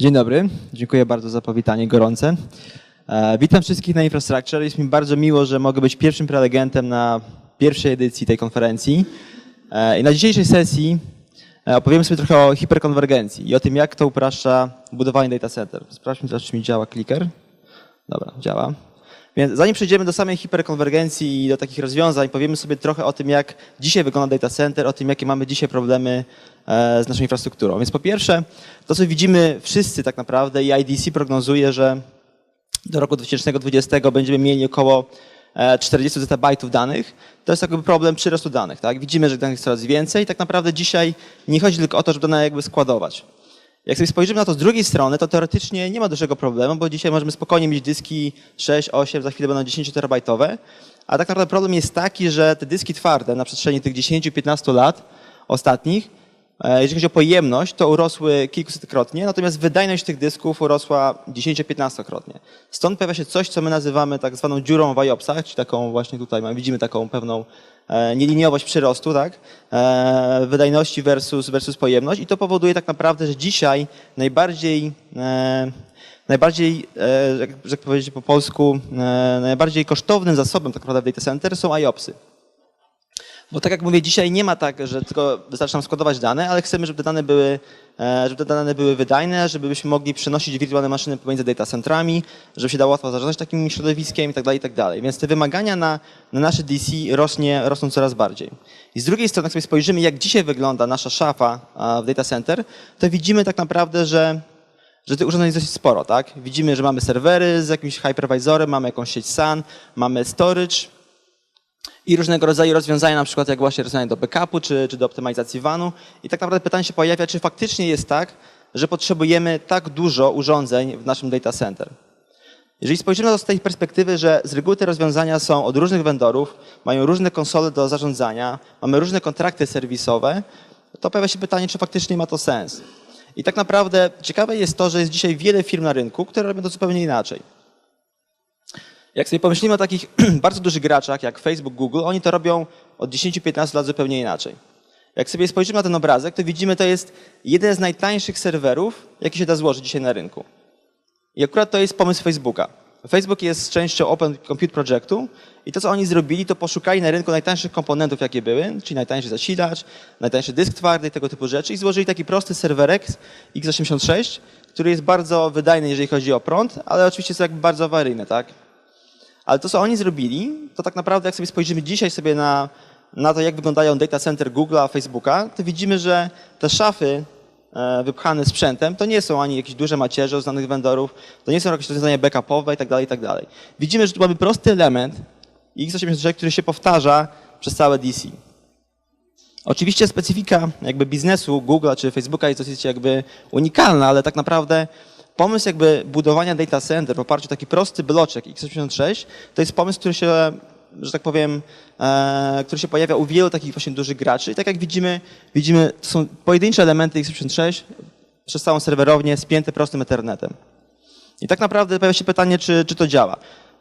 Dzień dobry, dziękuję bardzo za powitanie gorące. E, Witam wszystkich na Infrastructure. Jest mi bardzo miło, że mogę być pierwszym prelegentem na pierwszej edycji tej konferencji. E, I na dzisiejszej sesji e, opowiemy sobie trochę o hiperkonwergencji i o tym, jak to upraszcza budowanie data center. Sprawdźmy, czy mi działa clicker. Dobra, działa. Więc zanim przejdziemy do samej hiperkonwergencji i do takich rozwiązań, powiemy sobie trochę o tym, jak dzisiaj wygląda data center, o tym, jakie mamy dzisiaj problemy e, z naszą infrastrukturą. Więc po pierwsze, to co widzimy wszyscy tak naprawdę i IDC prognozuje, że do roku 2020 będziemy mieli około e, 40 zetabajtów danych. To jest jakby problem przyrostu danych. Tak? Widzimy, że danych jest coraz więcej. Tak naprawdę dzisiaj nie chodzi tylko o to, żeby dane jakby składować. Jak sobie spojrzymy na to z drugiej strony, to teoretycznie nie ma dużego problemu, bo dzisiaj możemy spokojnie mieć dyski 6, 8, za chwilę będą 10 terabajtowe. A tak naprawdę problem jest taki, że te dyski twarde na przestrzeni tych 10-15 lat ostatnich, jeżeli chodzi o pojemność, to urosły kilkusetkrotnie, natomiast wydajność tych dysków urosła 10-15krotnie. Stąd pojawia się coś, co my nazywamy tak zwaną dziurą w IOPSach, czyli taką właśnie tutaj widzimy taką pewną e, nieliniowość przyrostu, tak? E, wydajności versus, versus pojemność i to powoduje tak naprawdę, że dzisiaj najbardziej e, najbardziej, e, jak, jak powiedzieć po polsku, e, najbardziej kosztownym zasobem tak naprawdę w data center są IOPSy. Bo tak jak mówię, dzisiaj nie ma tak, że tylko wystarczy nam składować dane, ale chcemy, żeby te dane były, e, żeby te dane były wydajne, żebyśmy mogli przenosić wirtualne maszyny pomiędzy data centrami, żeby się dało łatwo zarządzać takim środowiskiem i tak dalej, i tak. Więc te wymagania na, na nasze DC rośnie, rosną coraz bardziej. I z drugiej strony, jak sobie spojrzymy, jak dzisiaj wygląda nasza szafa w data center, to widzimy tak naprawdę, że że tych urządzeń jest dosyć sporo, tak? Widzimy, że mamy serwery z jakimś hypervisorem, mamy jakąś sieć SAN, mamy storage i różnego rodzaju rozwiązania, na przykład jak właśnie rozwiązania do backupu czy, czy do optymalizacji WAN-u. I tak naprawdę pytanie się pojawia, czy faktycznie jest tak, że potrzebujemy tak dużo urządzeń w naszym data center. Jeżeli spojrzymy na to z tej perspektywy, że z reguły te rozwiązania są od różnych vendorów, mają różne konsole do zarządzania, mamy różne kontrakty serwisowe, to pojawia się pytanie, czy faktycznie ma to sens. I tak naprawdę ciekawe jest to, że jest dzisiaj wiele firm na rynku, które robią to zupełnie inaczej. Jak sobie pomyślimy o takich bardzo dużych graczach jak Facebook, Google, oni to robią od 10-15 lat zupełnie inaczej. Jak sobie spojrzymy na ten obrazek, to widzimy, to jest jeden z najtańszych serwerów, jaki się da złożyć dzisiaj na rynku. I akurat to jest pomysł Facebooka. Facebook jest częścią Open Compute Projectu i to, co oni zrobili, to poszukali na rynku najtańszych komponentów, jakie były, czyli najtańszy zasilacz, najtańszy dysk twardy, tego typu rzeczy i złożyli taki prosty serwerek x86, który jest bardzo wydajny, jeżeli chodzi o prąd, ale oczywiście jest jakby bardzo awaryjny, tak? Ale to, co oni zrobili, to tak naprawdę jak sobie spojrzymy dzisiaj sobie na, na to, jak wyglądają data center Google'a, Facebooka, to widzimy, że te szafy e, wypchane sprzętem, to nie są ani jakieś duże macierze od znanych to nie są jakieś rozwiązania backupowe i tak dalej, i tak. Widzimy, że tu mamy prosty element x86, który się powtarza przez całe DC. Oczywiście specyfika jakby biznesu Google'a czy Facebooka jest dosyć jakby unikalna, ale tak naprawdę pomysł jakby budowania data center w oparciu o taki prosty bloczek x86 to jest pomysł, który się, że tak powiem, e, który się pojawia u wielu takich właśnie dużych graczy. I tak jak widzimy, widzimy, to są pojedyncze elementy x86 przez całą serwerownię spięte prostym ethernetem. I tak naprawdę pojawia się pytanie, czy, czy to działa.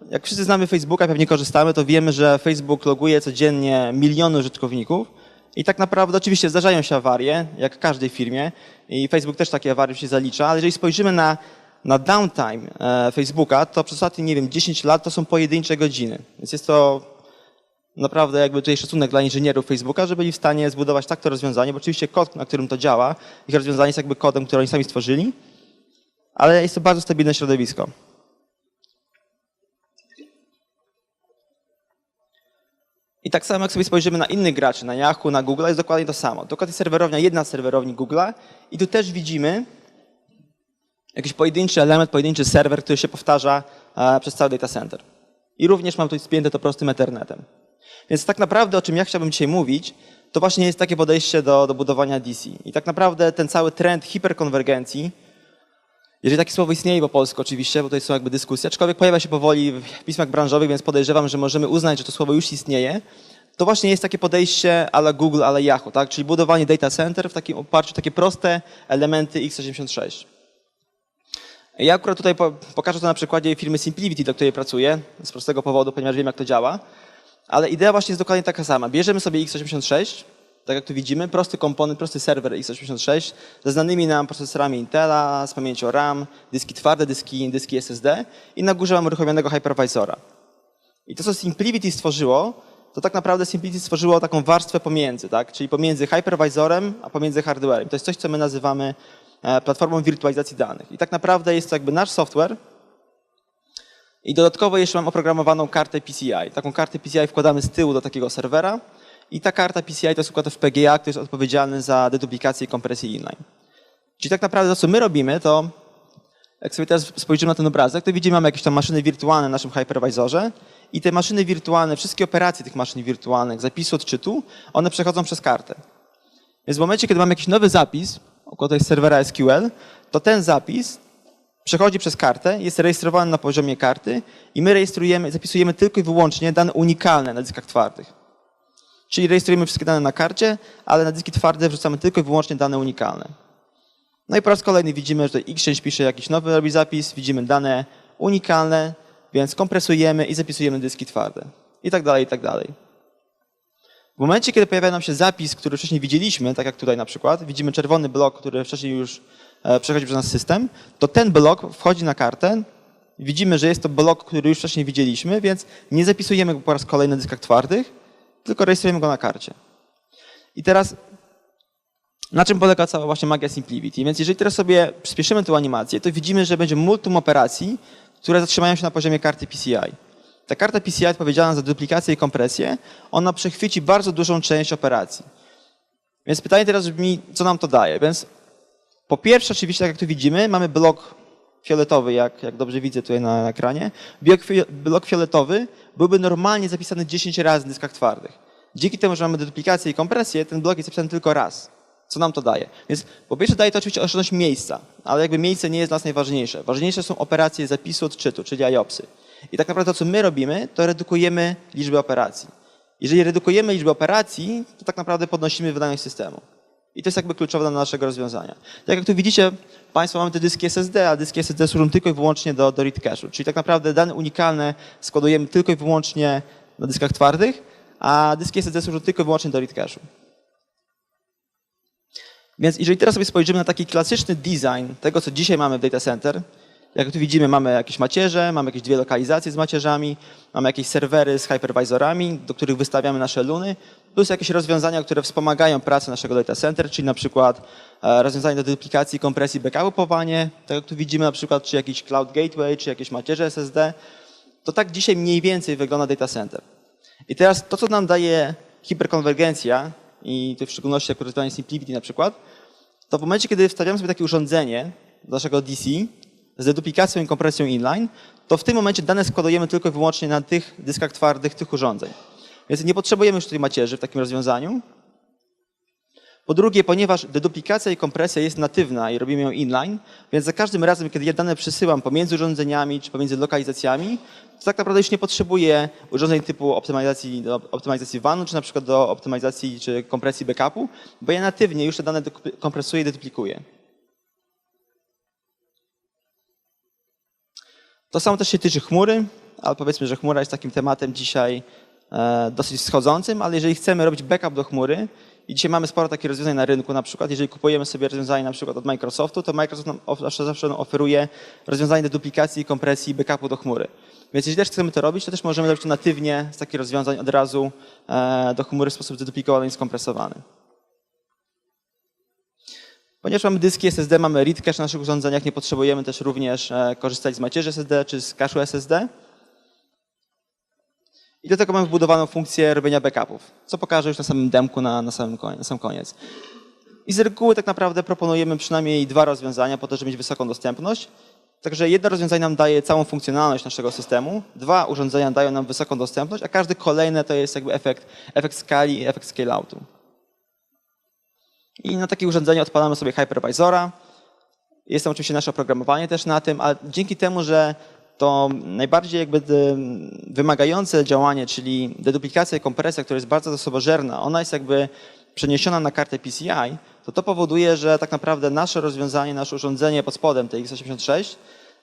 Jak wszyscy znamy Facebooka, pewnie korzystamy, to wiemy, że Facebook loguje codziennie miliony użytkowników. I tak naprawdę oczywiście zdarzają się awarie, jak w każdej firmie i Facebook też takie awarie się zalicza, ale jeżeli spojrzymy na, na downtime e, Facebooka, to przez ostatnie, nie wiem, 10 lat to są pojedyncze godziny. Więc jest to naprawdę jakby tutaj szacunek dla inżynierów Facebooka, że byli w stanie zbudować tak to rozwiązanie, bo oczywiście kod, na którym to działa, ich rozwiązanie jest jakby kodem, który oni sami stworzyli, ale jest to bardzo stabilne środowisko. I tak samo jak sobie spojrzymy na innych graczy, na Yahoo, na Google, jest dokładnie to samo. Dokładnie serwerownia, jedna z serwerowni Google'a i tu też widzimy jakiś pojedynczy element, pojedynczy serwer, który się powtarza e, przez cały data center. I również mam tutaj spięte to prostym ethernetem. Więc tak naprawdę o czym ja chciałbym dzisiaj mówić, to właśnie jest takie podejście do, do budowania DC. I tak naprawdę ten cały trend hiperkonwergencji, jeżeli takie słowo istnieje po polsku oczywiście, bo to są jakby dyskusje, aczkolwiek pojawia się powoli w pismach branżowych, więc podejrzewam, że możemy uznać, że to słowo już istnieje, to właśnie jest takie podejście ala Google, ala Yahoo, tak? czyli budowanie data center w takim oparciu takie proste elementy x86. Ja akurat tutaj po- pokażę to na przykładzie firmy Simplivity, do której pracuję, z prostego powodu, ponieważ wiem jak to działa, ale idea właśnie jest dokładnie taka sama. Bierzemy sobie x86, Tak jak tu widzimy, prosty komponent, prosty serwer x86 ze znanymi nam procesorami Intela, z pamięcią RAM, dyski twarde, dyski, dyski SSD i na górze mamy uruchomionego hypervisora. I to, co Simplivity stworzyło, to tak naprawdę Simplivity stworzyło taką warstwę pomiędzy, tak? czyli pomiędzy hypervisorem a pomiędzy hardwarem. To jest coś, co my nazywamy e, platformą wirtualizacji danych. I tak naprawdę jest to jakby nasz software, i dodatkowo jeszcze mam oprogramowaną kartę PCI. Taką kartę PCI wkładamy z tyłu do takiego serwera i ta karta PCI to jest układ FPGA, który jest odpowiedzialny za deduplikację i kompresję inline. Czyli tak naprawdę to, co my robimy, to jak sobie teraz spojrzymy na ten obrazek, to widzimy, mamy jakieś tam maszyny wirtualne w naszym hypervisorze i te maszyny wirtualne, wszystkie operacje tych maszyn wirtualnych, zapisu, odczytu, one przechodzą przez kartę. Więc w momencie, kiedy mamy jakiś nowy zapis, około tej serwera SQL, to ten zapis przechodzi przez kartę, jest rejestrowany na poziomie karty i my rejestrujemy, zapisujemy tylko i wyłącznie dane unikalne na dyskach twardych. Czyli rejestrujemy wszystkie dane na karcie, ale na dyski twarde wrzucamy tylko i wyłącznie dane unikalne. No i po raz kolejny widzimy, że tutaj Exchange pisze jakiś nowy robi zapis, widzimy dane unikalne, więc kompresujemy i zapisujemy dyski twarde. I tak dalej, i tak dalej. W momencie, kiedy pojawia nam się zapis, który wcześniej widzieliśmy, tak jak tutaj na przykład, widzimy czerwony blok, który wcześniej już e, przechodzi przez nasz system, to ten blok wchodzi na kartę. Widzimy, że jest to blok, który już wcześniej widzieliśmy, więc nie zapisujemy go po raz kolejny na dyskach twardych, tylko rejestrujemy go na karcie. I teraz na czym polega cała właśnie magia Simplicity? Więc jeżeli teraz sobie przyspieszymy tę animację, to widzimy, że będzie multum operacji, które zatrzymają się na poziomie karty PCI. Ta karta PCI odpowiedzialna za duplikację i kompresję, ona przechwyci bardzo dużą część operacji. Więc pytanie teraz brzmi, co nam to daje? Więc po pierwsze, oczywiście, tak jak tu widzimy, mamy blok fioletowy, jak, jak dobrze widzę tutaj na ekranie. Blok, fi- blok fioletowy byłby normalnie zapisany 10 razy na dyskach twardych. Dzięki temu, że mamy deduplikację i kompresję, ten blok jest zapisany tylko raz. Co nam to daje? Więc po pierwsze daje to oczywiście oszczędność miejsca, ale jakby miejsce nie jest dla nas najważniejsze. Ważniejsze są operacje zapisu odczytu, czyli IOPSy. I tak naprawdę to, co my robimy, to redukujemy liczbę operacji. Jeżeli redukujemy liczbę operacji, to tak naprawdę podnosimy wydajność systemu. I to jest jakby kluczowe dla naszego rozwiązania. Tak jak tu widzicie, Państwo mamy te dyski SSD, a dyski SSD służą tylko i wyłącznie do, do read cache'u. Czyli tak naprawdę dane unikalne składujemy tylko i wyłącznie na dyskach twardych, a dyski SSD służą tylko i wyłącznie do read cache'u. Więc jeżeli teraz sobie spojrzymy na taki klasyczny design tego, co dzisiaj mamy w data center, jak tu widzimy, mamy jakieś macierze, mamy jakieś dwie lokalizacje z macierzami, mamy jakieś serwery z hypervisorami, do których wystawiamy nasze luny, plus jakieś rozwiązania, które wspomagają pracę naszego data center, czyli na przykład e, rozwiązania do duplikacji, kompresji, backupowanie, tak jak tu widzimy na przykład, czy jakiś cloud gateway, czy jakieś macierze SSD. To tak dzisiaj mniej więcej wygląda data center. I teraz to, co nam daje hiperkonwergencja, i tu w szczególności jak rozwiązanie Simplicity na przykład, to w momencie, kiedy wstawiamy sobie takie urządzenie do naszego DC z deduplikacją i kompresją inline, to w tym momencie dane składujemy tylko i wyłącznie na tych dyskach twardych tych urządzeń. Więc nie potrzebujemy już tutaj macierzy w takim rozwiązaniu. Po drugie, ponieważ deduplikacja i kompresja jest natywna i robimy ją inline, więc za każdym razem, kiedy ja dane przesyłam pomiędzy urządzeniami czy pomiędzy lokalizacjami, to tak naprawdę już nie potrzebuję urządzeń typu optymalizacji, do optymalizacji WAN-u, czy na przykład do optymalizacji czy kompresji backupu, bo ja natywnie już te dane kompresuję i deduplikuję. To samo też się tyczy chmury, ale powiedzmy, że chmura jest takim tematem dzisiaj dosyć wschodzącym, ale jeżeli chcemy robić backup do chmury i dzisiaj mamy sporo takich rozwiązań na rynku, na przykład jeżeli kupujemy sobie rozwiązanie na przykład od Microsoftu, to Microsoft nam zawsze, zawsze nam oferuje rozwiązanie do duplikacji, kompresji i backupu do chmury. Więc jeżeli też chcemy to robić, to też możemy robić to natywnie z takich rozwiązań od razu e, do chmury w sposób deduplikowany i skompresowany. Ponieważ mamy dyski SSD, mamy read cache na naszych urządzeniach, nie potrzebujemy też również e, korzystać z macierzy SSD czy z cache'u SSD. I do tego mamy wbudowaną funkcję robienia backupów, co pokażę już na samym demku na, na, samym koniec, na sam koniec. I z reguły tak naprawdę proponujemy przynajmniej dwa rozwiązania po to, żeby mieć wysoką dostępność. Także jedno rozwiązanie nam daje całą funkcjonalność naszego systemu, dwa urządzenia dają nam wysoką dostępność, a każdy kolejne to jest jakby efekt, efekt skali i efekt scale-outu. I na takie urządzenie odpalamy sobie hypervisora. Jest tam oczywiście nasze oprogramowanie też na tym, ale dzięki temu, że to najbardziej jakby de- wymagające działanie, czyli deduplikacja i kompresja, która jest bardzo zasobożerna, ona jest jakby przeniesiona na kartę PCI, to to powoduje, że tak naprawdę nasze rozwiązanie, nasze urządzenie pod spodem, tej x86,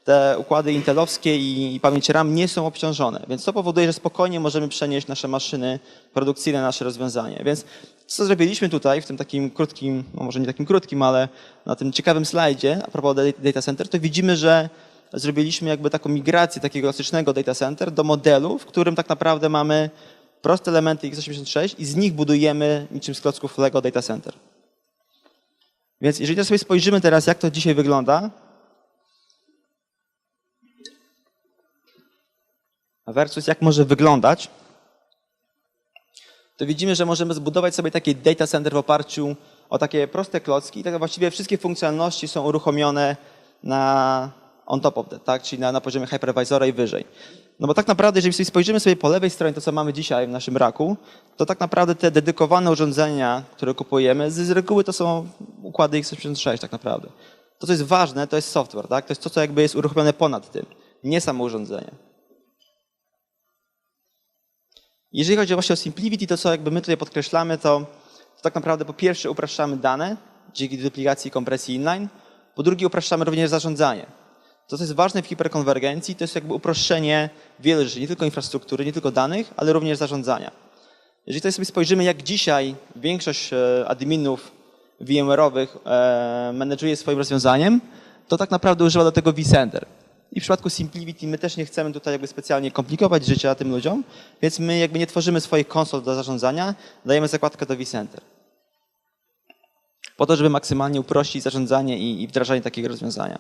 te układy intelowskie i, i pamięć RAM nie są obciążone, więc to powoduje, że spokojnie możemy przenieść nasze maszyny produkcyjne, nasze rozwiązanie. Więc co zrobiliśmy tutaj w tym takim krótkim, no może nie takim krótkim, ale na tym ciekawym slajdzie a propos data center, to widzimy, że zrobiliśmy jakby taką migrację takiego klasycznego data center do modelu, w którym tak naprawdę mamy proste elementy x86 i z nich budujemy niczym z klocków Lego data center. Więc jeżeli teraz sobie spojrzymy teraz, jak to dzisiaj wygląda, versus jak może wyglądać, to widzimy, że możemy zbudować sobie taki data center w oparciu o takie proste klocki i tak właściwie wszystkie funkcjonalności są uruchomione na on top of that, tak? czyli na, na poziomie hypervisora i wyżej. No bo tak naprawdę, jeżeli sobie spojrzymy sobie po lewej stronie, to co mamy dzisiaj w naszym raku, to tak naprawdę te dedykowane urządzenia, które kupujemy, z, z reguły to są układy x86 tak naprawdę. To, co jest ważne, to jest software, tak? to jest to, co jakby jest uruchomione ponad tym, nie samo urządzenie. Jeżeli chodzi właśnie o simplicity, to co jakby my tutaj podkreślamy, to, to tak naprawdę po pierwsze upraszczamy dane dzięki duplikacji i kompresji inline, po drugie upraszczamy również zarządzanie. To, co jest ważne w hiperkonwergencji, to jest jakby uproszczenie wielu rzeczy, nie tylko infrastruktury, nie tylko danych, ale również zarządzania. Jeżeli tutaj sobie spojrzymy, jak dzisiaj większość e, adminów VMware'owych e, menedżuje swoim rozwiązaniem, to tak naprawdę używa do tego vCenter. I w przypadku Simplicity my też nie chcemy tutaj jakby specjalnie komplikować życia tym ludziom, więc my jakby nie tworzymy swoich konsol do zarządzania, dajemy zakładkę do vCenter. Po to, żeby maksymalnie uprościć zarządzanie i wdrażanie takiego rozwiązania.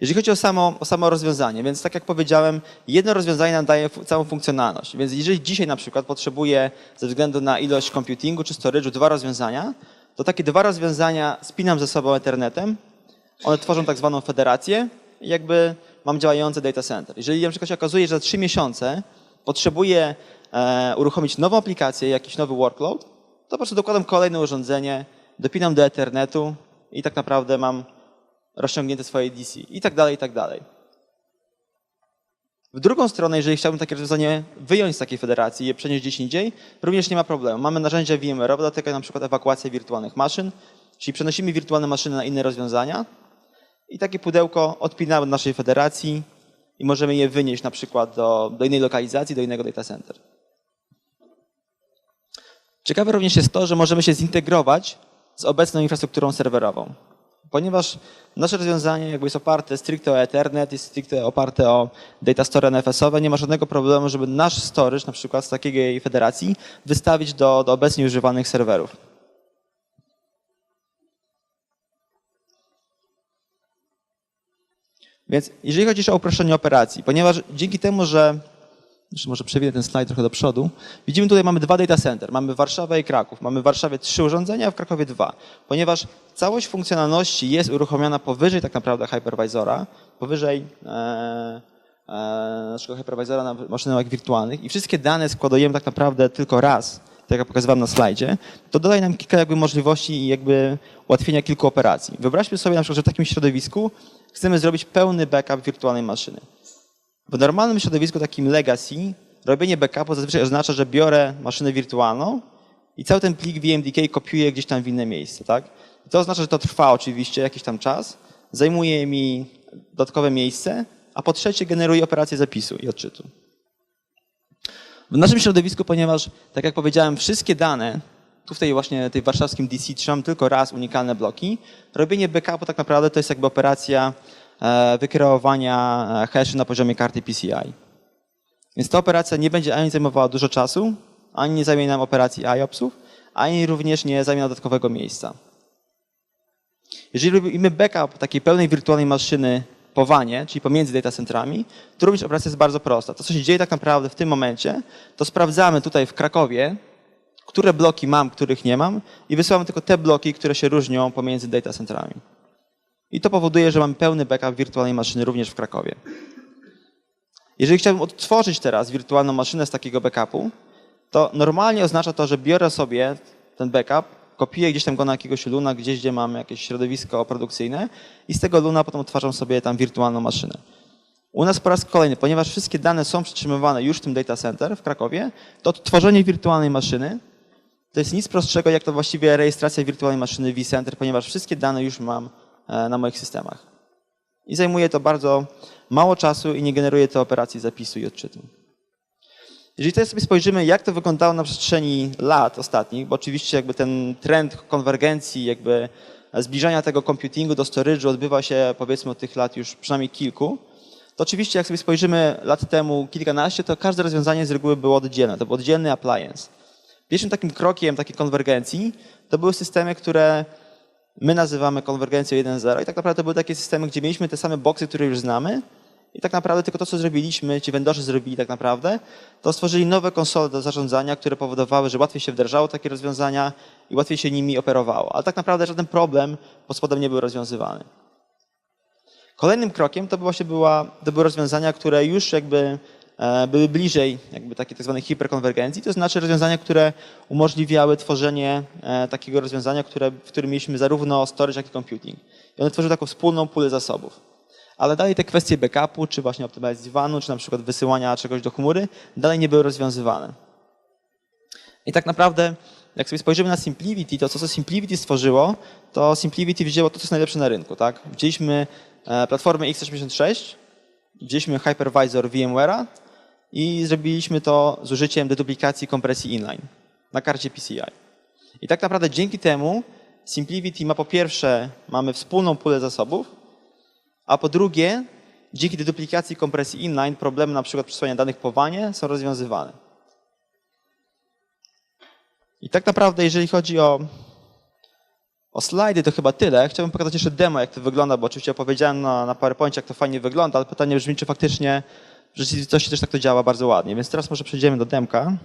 Jeżeli chodzi o samo, o samo rozwiązanie, więc tak jak powiedziałem, jedno rozwiązanie nam daje całą funkcjonalność. Więc jeżeli dzisiaj na przykład potrzebuję ze względu na ilość computingu czy storage'u dwa rozwiązania, to takie dwa rozwiązania spinam ze sobą Ethernetem, one tworzą tak zwaną federację i jakby mam działający data center. Jeżeli na przykład się okazuje, że za trzy miesiące potrzebuję e, uruchomić nową aplikację, jakiś nowy workload, to po prostu dokładam kolejne urządzenie, dopinam do Ethernetu i tak naprawdę mam rozciągnięte swoje DC i tak dalej, i tak dalej. W drugą stronę, jeżeli chciałbym takie rozwiązanie wyjąć z takiej federacji i je przenieść gdzieś indziej, również nie ma problemu. Mamy narzędzia VMware, do tego na przykład ewakuacja wirtualnych maszyn, czyli przenosimy wirtualne maszyny na inne rozwiązania i takie pudełko odpinamy do naszej federacji i możemy je wynieść na przykład do, do innej lokalizacji, do innego data center. Ciekawe również jest to, że możemy się zintegrować z obecną infrastrukturą serwerową ponieważ nasze rozwiązanie jakby jest oparte stricte o Ethernet, jest stricte oparte o data store NFS-owe, nie ma żadnego problemu, żeby nasz storage, na przykład z takiej federacji, wystawić do, do obecnie używanych serwerów. Więc jeżeli chodzi o uproszczenie operacji, ponieważ dzięki temu, że jeszcze może przewinę ten slajd trochę do przodu. Widzimy tutaj mamy dwa data center. Mamy Warszawę i Kraków. Mamy w Warszawie trzy urządzenia, a w Krakowie dwa. Ponieważ całość funkcjonalności jest uruchomiona powyżej tak naprawdę hypervisora, powyżej e, e, naszego hypervisora na maszynach wirtualnych i wszystkie dane składujemy tak naprawdę tylko raz, tak jak pokazywałem na slajdzie, to dodaje nam kilka jakby możliwości i jakby ułatwienia kilku operacji. Wyobraźmy sobie na przykład, że w takim środowisku chcemy zrobić pełny backup wirtualnej maszyny. W normalnym środowisku takim legacy robienie backupu zazwyczaj oznacza, że biorę maszynę wirtualną i cały ten plik VMDK kopiuję gdzieś tam w inne miejsce, tak? I to oznacza, że to trwa oczywiście jakiś tam czas, zajmuje mi dodatkowe miejsce, a po trzecie generuje operację zapisu i odczytu. W naszym środowisku, ponieważ, tak jak powiedziałem, wszystkie dane, tu w tej właśnie tej warszawskim DC trzymam tylko raz unikalne bloki, robienie backupu tak naprawdę to jest jakby operacja wykreowania e, hash na poziomie karty PCI. Więc ta operacja nie będzie ani zajmowała dużo czasu, ani nie zajmie nam operacji IOPSów, ani również nie zajmie dodatkowego miejsca. Jeżeli robimy backup takiej pełnej wirtualnej maszyny po WANie, czyli pomiędzy data centrami, to również operacja jest bardzo prosta. To, co się dzieje tak naprawdę w tym momencie, to sprawdzamy tutaj w Krakowie, które bloki mam, których nie mam i wysyłamy tylko te bloki, które się różnią pomiędzy data centrami. I to powoduje, że mamy pełny backup wirtualnej maszyny również w Krakowie. Jeżeli chciałbym odtworzyć teraz wirtualną maszynę z takiego backupu, to normalnie oznacza to, że biorę sobie ten backup, kopiuję gdzieś tam go na jakiegoś luna, gdzieś gdzie mam jakieś środowisko produkcyjne i z tego luna potem odtwarzam sobie tam wirtualną maszynę. U nas po raz kolejny, ponieważ wszystkie dane są przetrzymywane już w tym data center w Krakowie, to odtworzenie wirtualnej maszyny to jest nic prostszego jak to właściwie rejestracja wirtualnej maszyny vCenter, ponieważ wszystkie dane już mam na moich systemach. I zajmuje to bardzo mało czasu i nie generuje to operacji zapisu i odczytu. Jeżeli teraz sobie spojrzymy, jak to wyglądało na przestrzeni lat ostatnich, bo oczywiście jakby ten trend konwergencji, jakby zbliżania tego computingu do storage'u odbywa się powiedzmy od tych lat już przynajmniej kilku, to oczywiście jak sobie spojrzymy lat temu kilkanaście, to każde rozwiązanie z reguły było oddzielne. To był oddzielny appliance. Pierwszym takim krokiem takiej konwergencji to były systemy, które my nazywamy konwergencją 1.0 i tak naprawdę były takie systemy, gdzie mieliśmy te same boxy, które już znamy i tak naprawdę tylko to, co zrobiliśmy, ci vendorzy zrobili tak naprawdę, to stworzyli nowe konsole do zarządzania, które powodowały, że łatwiej się wdrażało takie rozwiązania i łatwiej się nimi operowało. Ale tak naprawdę żaden problem pod spodem nie był rozwiązywany. Kolejnym krokiem to była, to były rozwiązania, które już jakby były bliżej jakby takiej tak zwanej hiperkonwergencji, to znaczy rozwiązania, które umożliwiały tworzenie e, takiego rozwiązania, które, w którym mieliśmy zarówno storage, jak i computing. I one tworzyły taką wspólną pulę zasobów. Ale dalej te kwestie backupu, czy właśnie optymalizacji vanu, czy na przykład wysyłania czegoś do chmury, dalej nie były rozwiązywane. I tak naprawdę, jak sobie spojrzymy na Simplivity, to co, co Simplivity stworzyło, to Simplivity wzięło to, co jest najlepsze na rynku. Tak? Wzięliśmy e, platformę x86, wzięliśmy hypervisor VMware'a i zrobiliśmy to z użyciem deduplikacji kompresji inline na karcie PCI. I tak naprawdę dzięki temu Simplivity ma po pierwsze, mamy wspólną pulę zasobów, a po drugie, dzięki deduplikacji kompresji inline problemy na przykład przesłania danych po wanie są rozwiązywane. I tak naprawdę, jeżeli chodzi o, o slajdy, to chyba tyle. Chciałbym pokazać jeszcze demo, jak to wygląda, bo oczywiście opowiedziałem na, na PowerPoincie, jak to fajnie wygląda, ale pytanie brzmi, czy faktycznie w rzeczywistości też tak to działa bardzo ładnie. Więc teraz może przejdziemy do demka.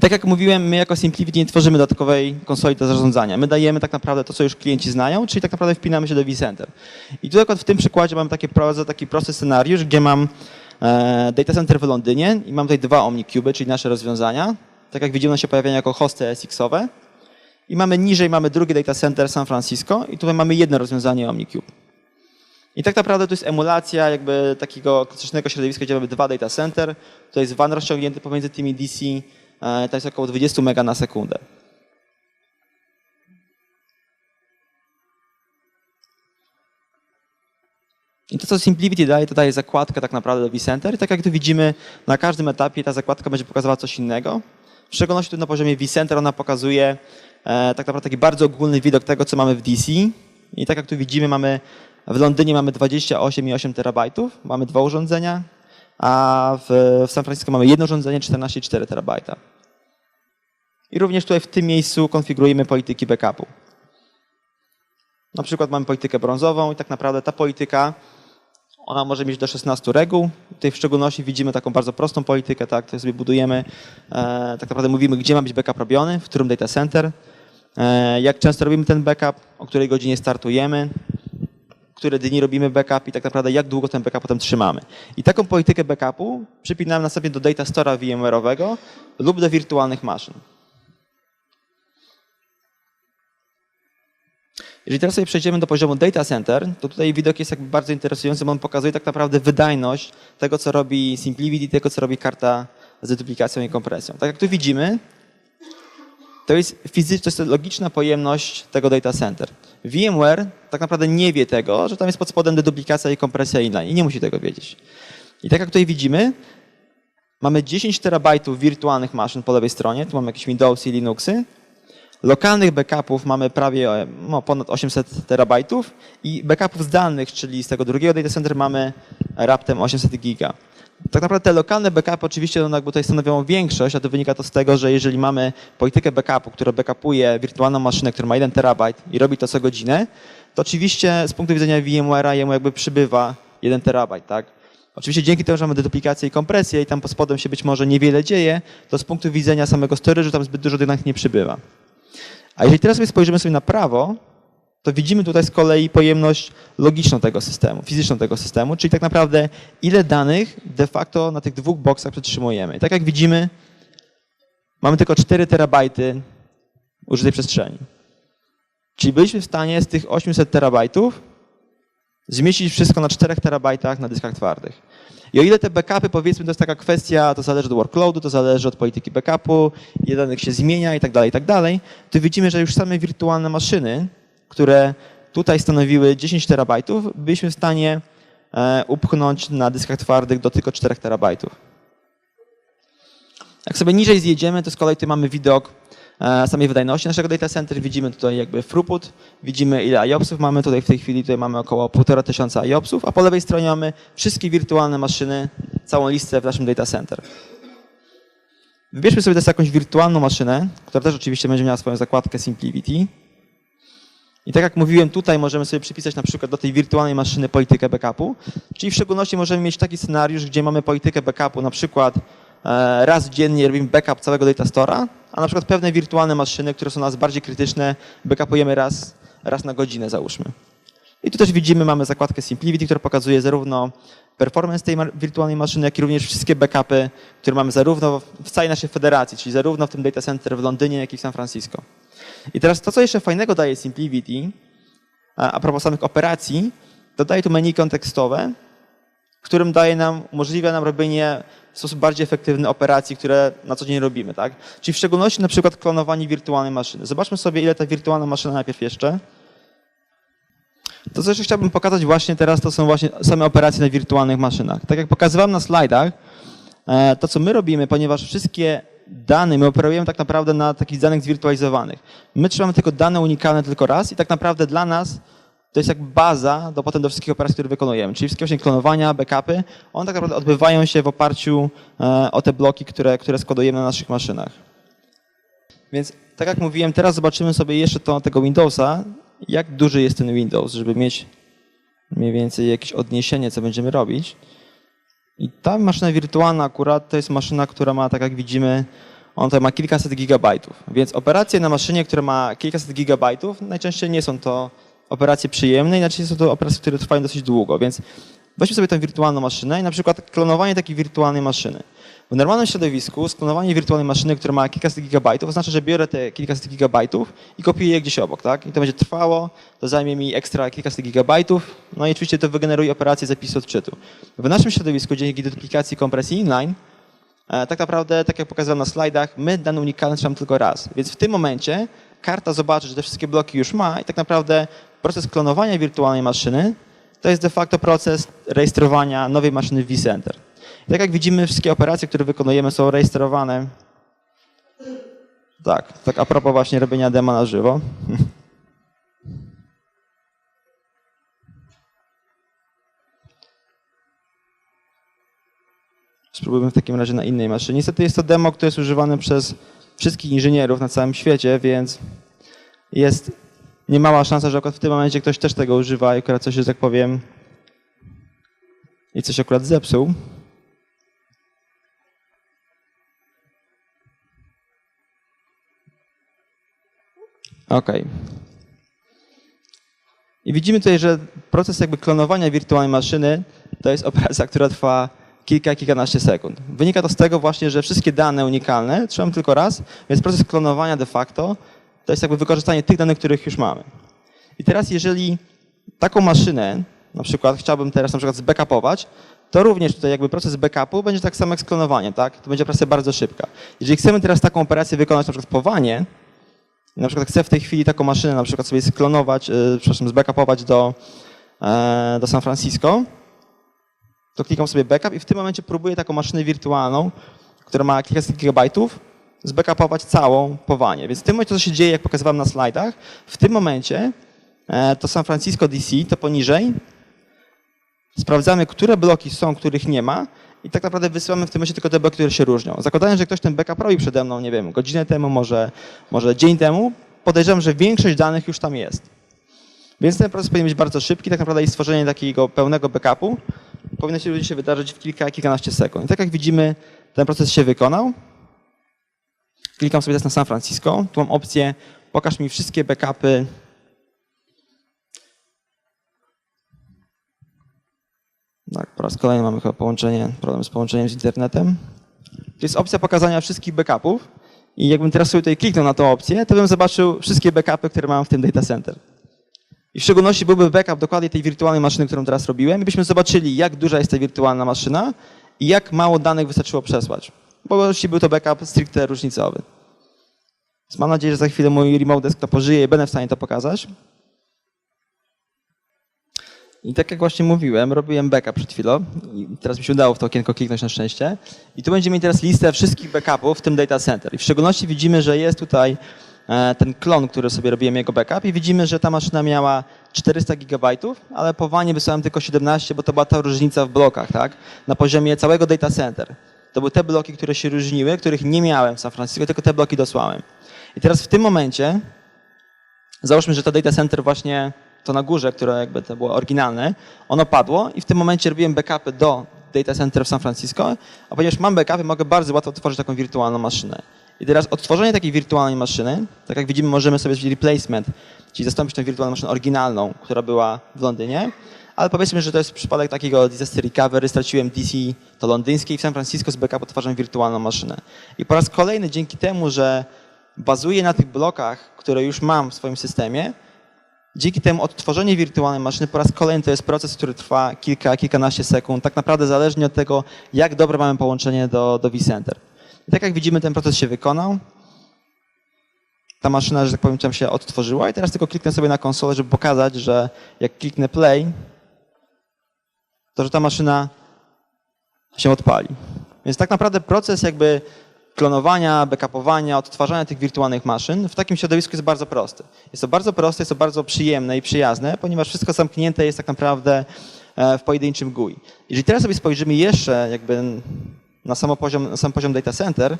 I tak jak mówiłem, my jako Simplivity nie tworzymy dodatkowej konsoli do zarządzania. My dajemy tak naprawdę to, co już klienci znają, czyli tak naprawdę wpinamy się do vCenter. I tutaj w tym przykładzie mam taki prosty scenariusz, gdzie mam e, data center w Londynie i mam tutaj dwa OmniCube, czyli nasze rozwiązania. Tak jak widzimy, one się pojawiają jako hosty SX-owe. I mamy niżej, mamy drugi data center San Francisco i tutaj mamy jedno rozwiązanie OmniCube. I tak naprawdę to jest emulacja jakby takiego klasycznego środowiska, gdzie mamy dwa data center. To jest WAN rozciągnięty pomiędzy tymi DC, E, to jest około 20 mega na sekundę. I to, co Simplivity daje, to daje zakładkę tak naprawdę do vCenter. I tak jak tu widzimy, na każdym etapie ta zakładka będzie pokazywała coś innego. W szczególności tu na poziomie vCenter ona pokazuje e, tak naprawdę taki bardzo ogólny widok tego, co mamy w DC. I tak jak tu widzimy, mamy w Londynie mamy 28,8 terabajtów, mamy dwa urządzenia, a w, w San Francisco mamy jedno urządzenie 14,4 terabajta. I również tutaj w tym miejscu konfigurujemy polityki backupu. Na przykład mamy politykę brązową i tak naprawdę ta polityka, ona może mieć do 16 reguł. Tutaj w szczególności widzimy taką bardzo prostą politykę, tak, to sobie budujemy, e, tak naprawdę mówimy, gdzie ma być backup robiony, w którym data center, e, jak często robimy ten backup, o której godzinie startujemy, które dni robimy backup i tak naprawdę jak długo ten backup potem trzymamy. I taką politykę backupu przypinamy następnie do data store'a VMware'owego lub do wirtualnych maszyn. Jeżeli teraz sobie przejdziemy do poziomu data center, to tutaj widok jest jakby bardzo interesujący, bo on pokazuje tak naprawdę wydajność tego, co robi Simplivity, tego, co robi karta z duplikacją i kompresją. Tak jak tu widzimy, to jest, fizyczna, to jest logiczna pojemność tego data center. VMware tak naprawdę nie wie tego, że tam jest pod spodem deduplikacja i kompresja inline i nie musi tego wiedzieć. I tak jak tutaj widzimy, mamy 10 terabajtów wirtualnych maszyn po lewej stronie, tu mamy jakieś Windowsy i Linuxy, Lokalnych backupów mamy prawie no, ponad 800 terabajtów i backupów zdalnych, czyli z tego drugiego data center mamy raptem 800 giga. Tak naprawdę te lokalne backupy oczywiście no, jakby tutaj stanowią większość, a to wynika to z tego, że jeżeli mamy politykę backupu, która backupuje wirtualną maszynę, która ma 1 terabajt i robi to co godzinę, to oczywiście z punktu widzenia VMware'a jemu jakby przybywa 1 terabajt, tak? Oczywiście dzięki temu, że mamy deduplikację i kompresję i tam pod spodem się być może niewiele dzieje, to z punktu widzenia samego storage'u tam zbyt dużo danych nie przybywa. A jeżeli teraz sobie spojrzymy sobie na prawo, to widzimy tutaj z kolei pojemność logiczną tego systemu, fizyczną tego systemu, czyli tak naprawdę ile danych de facto na tych dwóch boksach przetrzymujemy. I tak jak widzimy, mamy tylko 4 terabajty użytej przestrzeni. Czyli byliśmy w stanie z tych 800 terabajtów zmieścić wszystko na 4 terabajtach na dyskach twardych. I o ile te backupy, powiedzmy, to jest taka kwestia, to zależy od workloadu, to zależy od polityki backupu, danych się zmienia i tak dalej, i tak dalej, to widzimy, że już same wirtualne maszyny, które tutaj stanowiły 10 terabajtów, byliśmy w stanie e, upchnąć na dyskach twardych do tylko 4 terabajtów. Jak sobie niżej zjedziemy, to z kolei tu mamy widok samej wydajności naszego data center. Widzimy tutaj jakby throughput, widzimy ile IOPSów mamy tutaj w tej chwili, tutaj mamy około 1,5 tysiąca IOPSów, a po lewej stronie mamy wszystkie wirtualne maszyny, całą listę w naszym data center. Wybierzmy sobie teraz jakąś wirtualną maszynę, która też oczywiście będzie miała swoją zakładkę SimpliVity. I tak jak mówiłem, tutaj możemy sobie przypisać na przykład do tej wirtualnej maszyny politykę backupu, czyli w szczególności możemy mieć taki scenariusz, gdzie mamy politykę backupu, na przykład e, raz dziennie robimy backup całego data store'a, a na przykład pewne wirtualne maszyny, które są nas bardziej krytyczne, backupujemy raz, raz na godzinę załóżmy. I tu też widzimy, mamy zakładkę SimpliVity, która pokazuje zarówno performance tej wirtualnej maszyny, jak i również wszystkie backupy, które mamy zarówno w całej naszej federacji, czyli zarówno w tym data center w Londynie, jak i w San Francisco. I teraz to, co jeszcze fajnego daje SimpliVity, a, propos samych operacji, to daje tu menu kontekstowe, w którym daje nam, umożliwia nam robienie w sposób bardziej efektywny operacji, które na co dzień robimy, tak? Czyli w szczególności na przykład klonowanie wirtualnej maszyny. Zobaczmy sobie, ile ta wirtualna maszyna najpierw jeszcze. To, co jeszcze chciałbym pokazać właśnie teraz, to są właśnie same operacje na wirtualnych maszynach. Tak jak pokazywałem na slajdach, e, to co my robimy, ponieważ wszystkie dane, my operujemy tak naprawdę na takich danych zwirtualizowanych. My trzymamy tylko dane unikalne tylko raz i tak naprawdę dla nas to jest jak baza do potem do wszystkich operacji, które wykonujemy. Czyli wszystkie właśnie klonowania, backupy, one tak naprawdę odbywają się w oparciu e, o te bloki, które, które składujemy na naszych maszynach. Więc tak jak mówiłem, teraz zobaczymy sobie jeszcze to, tego Windowsa, jak duży jest ten Windows, żeby mieć mniej więcej jakieś odniesienie, co będziemy robić. I ta maszyna wirtualna akurat to jest maszyna, która ma, tak jak widzimy, on tutaj ma kilkaset gigabajtów. Więc operacje na maszynie, która ma kilkaset gigabajtów, najczęściej nie są to operacje przyjemne, inaczej są to operacje, które trwają dosyć długo. Więc weźmy sobie tę wirtualną maszynę i na przykład klonowanie takiej wirtualnej maszyny. W normalnym środowisku sklonowanie wirtualnej maszyny, która ma kilkaset gigabajtów, oznacza, że biorę te kilkaset gigabajtów i kopiuję je gdzieś obok, tak? I to będzie trwało, to zajmie mi ekstra kilkaset gigabajtów, no i oczywiście to wygeneruje operację zapisu odczytu. W naszym środowisku, dzięki duplikacji kompresji inline, e, tak naprawdę, tak jak pokazałem na slajdach, my dane unikalne trzymamy tylko raz. Więc w tym momencie karta zobaczy, że te wszystkie bloki już ma i tak naprawdę proces klonowania wirtualnej maszyny to jest de facto proces rejestrowania nowej maszyny w vCenter. Tak jak widzimy, wszystkie operacje, które wykonujemy są rejestrowane. Tak, tak a propos właśnie robienia demo na żywo. Spróbujmy w takim razie na innej maszynie. Niestety jest to demo, które jest używane przez wszystkich inżynierów na całym świecie, więc jest niemała szansa, że akurat w tym momencie ktoś też tego używa i akurat coś, że tak powiem, i coś akurat zepsuł. OK. I widzimy tutaj, że proces jakby klonowania wirtualnej maszyny to jest operacja, która trwa kilka, kilkanaście sekund. Wynika to z tego właśnie, że wszystkie dane unikalne trzymam tylko raz, więc proces klonowania de facto to jest jakby wykorzystanie tych danych, których już mamy. I teraz jeżeli taką maszynę, na przykład chciałbym teraz na przykład zbackupować, to również tutaj jakby proces backupu będzie tak samo jak z klonowaniem, tak? To będzie operacja bardzo szybka. Jeżeli chcemy teraz taką operację wykonać na przykład powanie, na przykład chcę w tej chwili taką maszynę na przykład sobie sklonować, yy, przepraszam, zbackupować do, e, do San Francisco, to klikam sobie backup i w tym momencie próbuję taką maszynę wirtualną, która ma kilkaset gigabajtów, zbackupować całą powanie. Więc w tym momencie, co się dzieje, jak pokazywałem na slajdach, w tym momencie e, to San Francisco DC, to poniżej, sprawdzamy, które bloki są, których nie ma i tak naprawdę wysyłamy w tym momencie tylko te bloki, które się różnią. Zakładając, że ktoś ten backup robi przede mną, nie wiem, godzinę temu, może, może dzień temu, podejrzewam, że większość danych już tam jest. Więc ten proces powinien być bardzo szybki, tak naprawdę i stworzenie takiego pełnego backupu powinno się się wydarzyć w kilka, kilkanaście sekund. I tak jak widzimy, ten proces się wykonał. Klikam sobie teraz na San Francisco. Tu mam opcję pokaż mi wszystkie backupy. Tak, po raz kolejny mamy chyba połączenie, problem z połączeniem z internetem. To jest opcja pokazania wszystkich backupów. I jakbym teraz sobie tutaj kliknął na tą opcję, to bym zobaczył wszystkie backupy, które mam w tym data center. I w szczególności byłby backup dokładnie tej wirtualnej maszyny, którą teraz robiłem, i byśmy zobaczyli, jak duża jest ta wirtualna maszyna i jak mało danych wystarczyło przesłać. Bo był to backup stricte różnicowy. Więc mam nadzieję, że za chwilę mój remote desktop pożyje i będę w stanie to pokazać. I tak jak właśnie mówiłem, robiłem backup przed chwilą i teraz mi się udało w to okienko kliknąć na szczęście. I tu będziemy mieli teraz listę wszystkich backupów w tym data center. I w szczególności widzimy, że jest tutaj e, ten klon, który sobie robiłem jego backup i widzimy, że ta maszyna miała 400 gigabajtów, ale po WANie wysłałem tylko 17, bo to była ta różnica w blokach, tak? Na poziomie całego data center. To były te bloki, które się różniły, których nie miałem w San Francisco, tylko te bloki dosłałem. I teraz w tym momencie Załóżmy, że to data center właśnie to na górze, które jakby to było oryginalne, ono padło i w tym momencie robiłem backupy do data center w San Francisco, a ponieważ mam backupy, mogę bardzo łatwo otworzyć taką wirtualną maszynę. I teraz odtworzenie takiej wirtualnej maszyny, tak jak widzimy, możemy sobie zrobić replacement, czyli zastąpić tę wirtualną maszynę oryginalną, która była w Londynie, ale powiedzmy, że to jest przypadek takiego disaster recovery, straciłem DC to londyńskie i w San Francisco z backup odtwarzam wirtualną maszynę. I po raz kolejny dzięki temu, że bazuję na tych blokach, które już mam w swoim systemie, dzięki temu odtworzenie wirtualnej maszyny po raz kolejny to jest proces, który trwa kilka, kilkanaście sekund, tak naprawdę zależnie od tego, jak dobre mamy połączenie do, do vCenter. I tak jak widzimy, ten proces się wykonał. Ta maszyna, że tak powiem, tam się odtworzyła i teraz tylko kliknę sobie na konsolę, żeby pokazać, że jak kliknę play, to że ta maszyna się odpali. Więc tak naprawdę proces jakby klonowania, backupowania, odtwarzania tych wirtualnych maszyn w takim środowisku jest bardzo prosty. Jest to bardzo proste, jest to bardzo przyjemne i przyjazne, ponieważ wszystko zamknięte jest tak naprawdę e, w pojedynczym GUI. Jeżeli teraz sobie spojrzymy jeszcze jakby na sam poziom, na sam poziom data center,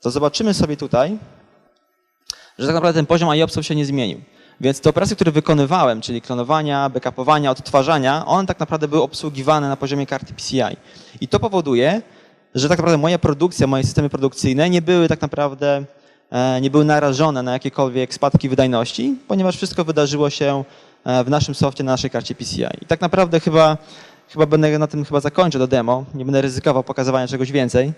to zobaczymy sobie tutaj, że tak naprawdę ten poziom IOPS się nie zmienił. Więc te operacje, które wykonywałem, czyli klonowania, backupowania, odtwarzania, one tak naprawdę były obsługiwane na poziomie karty PCI. I to powoduje, że tak naprawdę moja produkcja, moje systemy produkcyjne nie były tak naprawdę, e, nie były narażone na jakiekolwiek spadki wydajności, ponieważ wszystko wydarzyło się e, w naszym softie, na naszej karcie PCI. I tak naprawdę chyba, chyba będę na tym chyba zakończę do demo, nie będę ryzykował pokazywania czegoś więcej,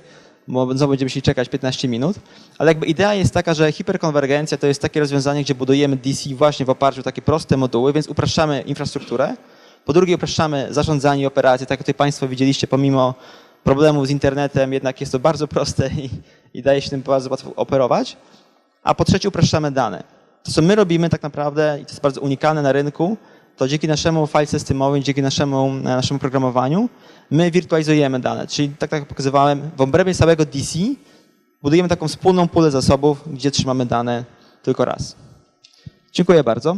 bo znowu będziemy musieli czekać 15 minut, ale jakby idea jest taka, że hiperkonwergencja to jest takie rozwiązanie, gdzie budujemy DC właśnie w oparciu o takie proste moduły, więc upraszczamy infrastrukturę, po drugie upraszczamy zarządzanie i operacje, tak jak tutaj Państwo widzieliście, pomimo problemów z internetem, jednak jest to bardzo proste i, i daje się tym bardzo łatwo operować. A po trzecie upraszczamy dane. To, co my robimy tak naprawdę, i to jest bardzo unikalne na rynku, to dzięki naszemu file systemowi, dzięki naszemu, naszemu programowaniu, my wirtualizujemy dane. Czyli tak jak pokazywałem, w obrębie całego DC budujemy taką wspólną pulę zasobów, gdzie trzymamy dane tylko raz. Dziękuję bardzo.